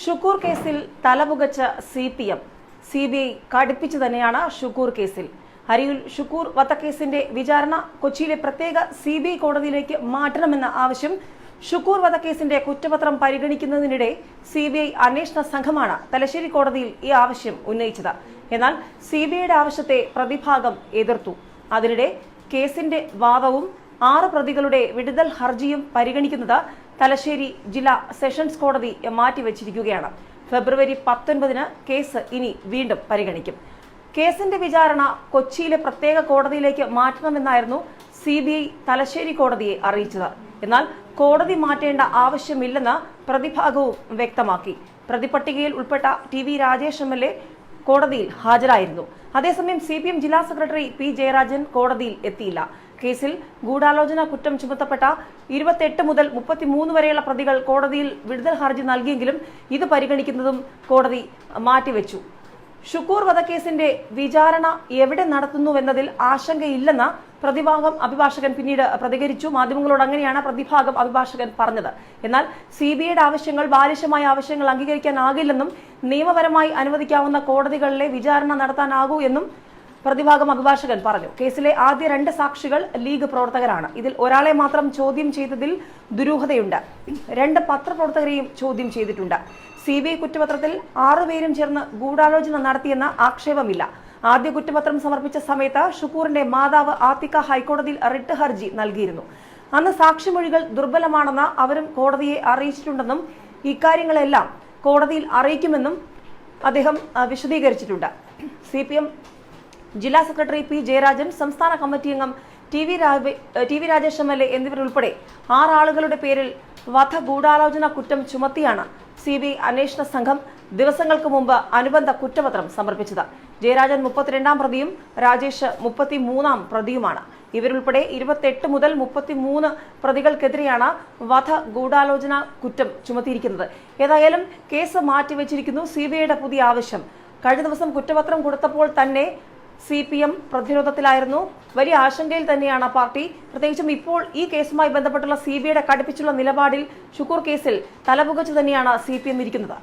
ഷുക്കൂർ കേസിൽ തലപുകച്ച C P M C B I കടുപ്പിച്ചു തന്നെയാണ് ഷുക്കൂർ കേസിൽ. ഹരിയിൽ ഷുക്കൂർ വധക്കേസിന്റെ വിചാരണ കൊച്ചിയിലെ പ്രത്യേക സി ബി ഐ കോടതിയിലേക്ക് മാറ്റണമെന്ന ആവശ്യം ഷുക്കൂർ വധക്കേസിന്റെ കുറ്റപത്രം പരിഗണിക്കുന്നതിനിടെ സി ബി ഐ അന്വേഷണ സംഘമാണ് തലശ്ശേരി കോടതിയിൽ ഈ ആവശ്യം ഉന്നയിച്ചത്. എന്നാൽ സി ബി ഐയുടെ ആവശ്യത്തെ പ്രതിഭാഗം എതിർത്തു. അതിനിടെ കേസിന്റെ വാദവും ആറ് പ്രതികളുടെ വിടുതൽ ഹർജിയും പരിഗണിക്കുന്നത് തലശ്ശേരി ജില്ലാ സെഷൻസ് കോടതി മാറ്റിവെച്ചിരിക്കുകയാണ്. ഫെബ്രുവരി പത്തൊൻപതിന് കേസ് ഇനി വീണ്ടും പരിഗണിക്കും. കേസിന്റെ വിചാരണ കൊച്ചിയിലെ പ്രത്യേക കോടതിയിലേക്ക് മാറ്റണമെന്നായിരുന്നു സി ബി ഐ തലശ്ശേരി കോടതിയെ അറിയിച്ചത്. എന്നാൽ കോടതി മാറ്റേണ്ട ആവശ്യമില്ലെന്ന് പ്രതിഭാഗവും വ്യക്തമാക്കി. പ്രതിപട്ടികയിൽ ഉൾപ്പെട്ട T V Rajesh M L A കോടതിയിൽ ഹാജരായിരുന്നു. അതേസമയം സി പി എം ജില്ലാ സെക്രട്ടറി പി ജയരാജൻ കോടതിയിൽ എത്തിയില്ല. കേസിൽ ഗൂഢാലോചന കുറ്റം ചുമത്തപ്പെട്ട ഇരുപത്തെട്ട് മുതൽ മുപ്പത്തിമൂന്ന് വരെയുള്ള പ്രതികൾ കോടതിയിൽ വിടുതൽ ഹർജി നൽകിയെങ്കിലും ഇത് പരിഗണിക്കുന്നതും കോടതി മാറ്റിവെച്ചു. ഷുക്കൂർ വധക്കേസിന്റെ വിചാരണ എവിടെ നടത്തുന്നുവെന്നതിൽ ആശങ്കയില്ലെന്ന് പ്രതിഭാഗം അഭിഭാഷകൻ പിന്നീട് പ്രതികരിച്ചു. മാധ്യമങ്ങളോട് അങ്ങനെയാണ് പ്രതിഭാഗം അഭിഭാഷകൻ പറഞ്ഞത്. എന്നാൽ സി ബി ഐയുടെ ആവശ്യങ്ങൾ ബാലിശമായ ആവശ്യങ്ങൾ അംഗീകരിക്കാനാകില്ലെന്നും നിയമപരമായി അനുവദിക്കാവുന്ന കോടതികളിലെ വിചാരണ നടത്താനാകൂ എന്നും പ്രതിഭാഗം അഭിഭാഷകൻ പറഞ്ഞു. കേസിലെ ആദ്യ രണ്ട് സാക്ഷികൾ ലീഗ് പ്രവർത്തകരാണ്. ഇതിൽ ഒരാളെ മാത്രം ചോദ്യം ചെയ്തതിൽ ദുരൂഹതയുണ്ട്. രണ്ട് പത്രപ്രവർത്തകരെയും ചോദ്യം ചെയ്തിട്ടുണ്ട്. സി ബി ഐ കുറ്റപത്രത്തിൽ ആറുപേരും ചേർന്ന് ഗൂഢാലോചന നടത്തിയെന്ന ആക്ഷേപമില്ല. ആദ്യ കുറ്റപത്രം സമർപ്പിച്ച സമയത്ത് ഷുക്കൂറിന്റെ മാതാവ് ആത്തിക്ക ഹൈക്കോടതിയിൽ റിട്ട് ഹർജി നൽകിയിരുന്നു. അന്ന് സാക്ഷിമൊഴികൾ ദുർബലമാണെന്ന് അവരും കോടതിയെ അറിയിച്ചിട്ടുണ്ടെന്നും ഇക്കാര്യങ്ങളെല്ലാം കോടതിയിൽ അറിയിക്കുമെന്നും അദ്ദേഹം വിശദീകരിച്ചിട്ടുണ്ട്. സി പി എം ജില്ലാ സെക്രട്ടറി പി ജയരാജൻ സംസ്ഥാന കമ്മിറ്റി അംഗം T V Rajesh M L A എന്നിവരുൾപ്പെടെ ആറാളുകളുടെ പേരിൽ വധ ഗൂഢാലോചന കുറ്റം ചുമത്തിയാണ് സി ബി അന്വേഷണ സംഘം ദിവസങ്ങൾക്ക് മുമ്പ് അനുബന്ധ കുറ്റപത്രം സമർപ്പിച്ചത്. ജയരാജൻ മുപ്പത്തിരണ്ടാം പ്രതിയും രാജേഷ് മുപ്പത്തിമൂന്നാം പ്രതിയുമാണ്. ഇവരുൾപ്പെടെ ഇരുപത്തെട്ട് മുതൽ മുപ്പത്തിമൂന്ന് പ്രതികൾക്കെതിരെയാണ് വധ ഗൂഢാലോചന കുറ്റം ചുമത്തിയിരിക്കുന്നത്. ഏതായാലും കേസ് മാറ്റിവെച്ചിരിക്കുന്നു സി ബി ഐയുടെ പുതിയ ആവശ്യം. കഴിഞ്ഞ ദിവസം കുറ്റപത്രം കൊടുത്തപ്പോൾ തന്നെ സി പി എം പ്രതിരോധത്തിലായിരുന്നു. വലിയ ആശങ്കയിൽ തന്നെയാണ് പാർട്ടി. പ്രത്യേകിച്ചും ഇപ്പോൾ ഈ കേസുമായി ബന്ധപ്പെട്ടുള്ള സി ബി ഐയുടെ കടുപ്പിച്ചുള്ള നിലപാടിൽ ഷുക്കൂർ കേസിൽ തലപുകച്ചു തന്നെയാണ് സി പി എം ഇരിക്കുന്നത്.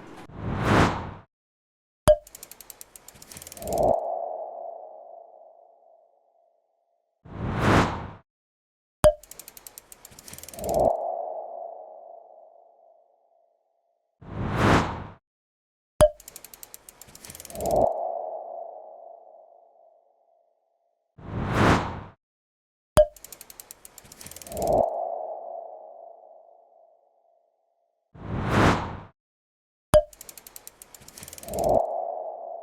you